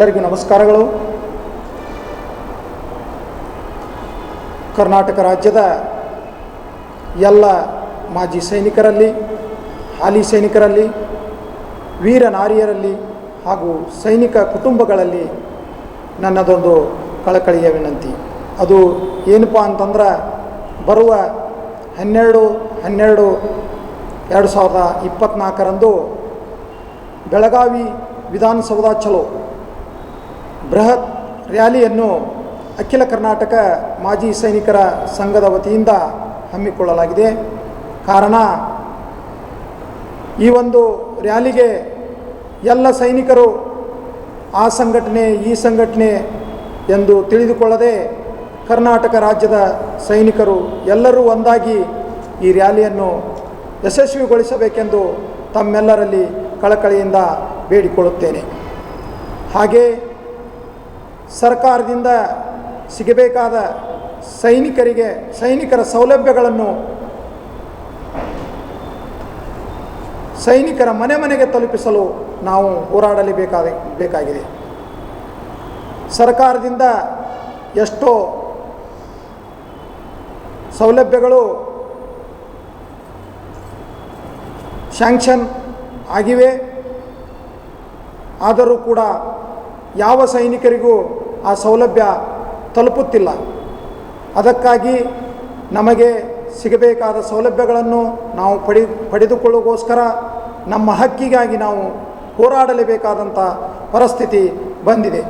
ಎಲ್ಲರಿಗೂ ನಮಸ್ಕಾರಗಳು. ಕರ್ನಾಟಕ ರಾಜ್ಯದ ಎಲ್ಲ ಮಾಜಿ ಸೈನಿಕರಲ್ಲಿ, ಹಾಲಿ ಸೈನಿಕರಲ್ಲಿ, ವೀರ ನಾರಿಯರಲ್ಲಿ ಹಾಗೂ ಸೈನಿಕ ಕುಟುಂಬಗಳಲ್ಲಿ ನನ್ನದೊಂದು ಕಳಕಳಿಯ ವಿನಂತಿ. ಅದು ಏನಪ್ಪ ಅಂತಂದ್ರೆ, ಬರುವ ಹನ್ನೆರಡು ಹನ್ನೆರಡು, ಎರಡು ಸಾವಿರದ ಇಪ್ಪತ್ತ್ನಾಲ್ಕರಂದು ಬೆಳಗಾವಿ ವಿಧಾನಸೌಧ ಚಲೋ. ಬೃಹತ್ ರ್ಯಾಲಿಯನ್ನು ಅಖಿಲ ಕರ್ನಾಟಕ ಮಾಜಿ ಸೈನಿಕರ ಸಂಘದ ವತಿಯಿಂದ ಹಮ್ಮಿಕೊಳ್ಳಲಾಗಿದೆ. ಕಾರಣ, ಈ ಒಂದು ರ್ಯಾಲಿಗೆ ಎಲ್ಲ ಸೈನಿಕರು ಆ ಸಂಘಟನೆ, ಈ ಸಂಘಟನೆ ಎಂದು ತಿಳಿದುಕೊಳ್ಳದೆ ಕರ್ನಾಟಕ ರಾಜ್ಯದ ಸೈನಿಕರು ಎಲ್ಲರೂ ಒಂದಾಗಿ ಈ ರ್ಯಾಲಿಯನ್ನು ಯಶಸ್ವಿಗೊಳಿಸಬೇಕೆಂದು ತಮ್ಮೆಲ್ಲರಲ್ಲಿ ಕಳಕಳಿಯಿಂದ ಬೇಡಿಕೊಳ್ಳುತ್ತೇನೆ. ಹಾಗೆ ಸರ್ಕಾರದಿಂದ ಸಿಗಬೇಕಾದ ಸೈನಿಕರಿಗೆ, ಸೈನಿಕರ ಸೌಲಭ್ಯಗಳನ್ನು ಸೈನಿಕರ ಮನೆ ಮನೆಗೆ ತಲುಪಿಸಲು ನಾವು ಹೋರಾಡಲೇಬೇಕಾದ, ಬೇಕಾಗಿದೆ. ಸರ್ಕಾರದಿಂದ ಎಷ್ಟೋ ಸೌಲಭ್ಯಗಳು ಶ್ಯಾಂಕ್ಷನ್ ಆಗಿವೆ. ಆದರೂ ಕೂಡ ಯಾವ ಸೈನಿಕರಿಗೂ ಆ ಸೌಲಭ್ಯ ತಲುಪುತ್ತಿಲ್ಲ. ಅದಕ್ಕಾಗಿ ನಮಗೆ ಸಿಗಬೇಕಾದ ಸೌಲಭ್ಯಗಳನ್ನು ನಾವು ಪಡಿ ಪಡೆದುಕೊಳ್ಳೋಗೋಸ್ಕರ ನಮ್ಮ ಹಕ್ಕಿಗಾಗಿ ನಾವು ಹೋರಾಡಲೇಬೇಕಾದಂಥ ಪರಿಸ್ಥಿತಿ ಬಂದಿದೆ.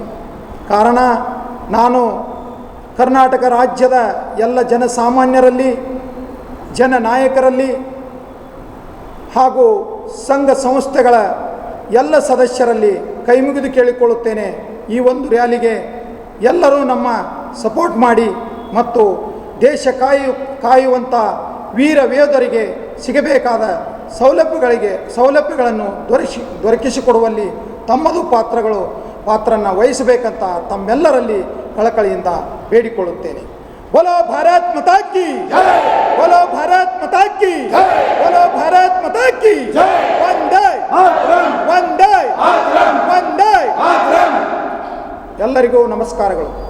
ಕಾರಣ ನಾನು ಕರ್ನಾಟಕ ರಾಜ್ಯದ ಎಲ್ಲ ಜನಸಾಮಾನ್ಯರಲ್ಲಿ ಜನ ನಾಯಕರಲ್ಲಿ ಹಾಗೂ ಸಂಘ ಸಂಸ್ಥೆಗಳ ಎಲ್ಲ ಸದಸ್ಯರಲ್ಲಿ ಕೈಮುಗಿದು ಕೇಳಿಕೊಳ್ಳುತ್ತೇನೆ ಈ ಒಂದು ರ್ಯಾಲಿಗೆ. ಎಲ್ಲರೂ ನಮ್ಮ ಸಪೋರ್ಟ್ ಮಾಡಿ ಮತ್ತು ದೇಶ ಕಾಯು ಕಾಯುವಂಥ ವೀರ ವೇದರಿಗೆ ಸಿಗಬೇಕಾದ ಸೌಲಭ್ಯಗಳಿಗೆ, ಸೌಲಭ್ಯಗಳನ್ನು ದೊರಕಿ ದೊರಕಿಸಿಕೊಡುವಲ್ಲಿ ತಮ್ಮದು ಪಾತ್ರಗಳು, ಪಾತ್ರನ ವಹಿಸಬೇಕಂತ ತಮ್ಮೆಲ್ಲರಲ್ಲಿ ಕಳಕಳಿಯಿಂದ ಬೇಡಿಕೊಳ್ಳುತ್ತೇನೆ. ಬೋಲೋ ಭಾರತ್ ಮತಾಕಿ ಬೋಲೋ ಭಾರತ್ ಮತಾಕಿ ಬೋಲೋ ಭಾರತ್ ಮತಾ ಕಿ ಒಂದೇ ಒಂದೇ ಒಂದೇ ಎಲ್ಲರಿಗೂ ನಮಸ್ಕಾರಗಳು.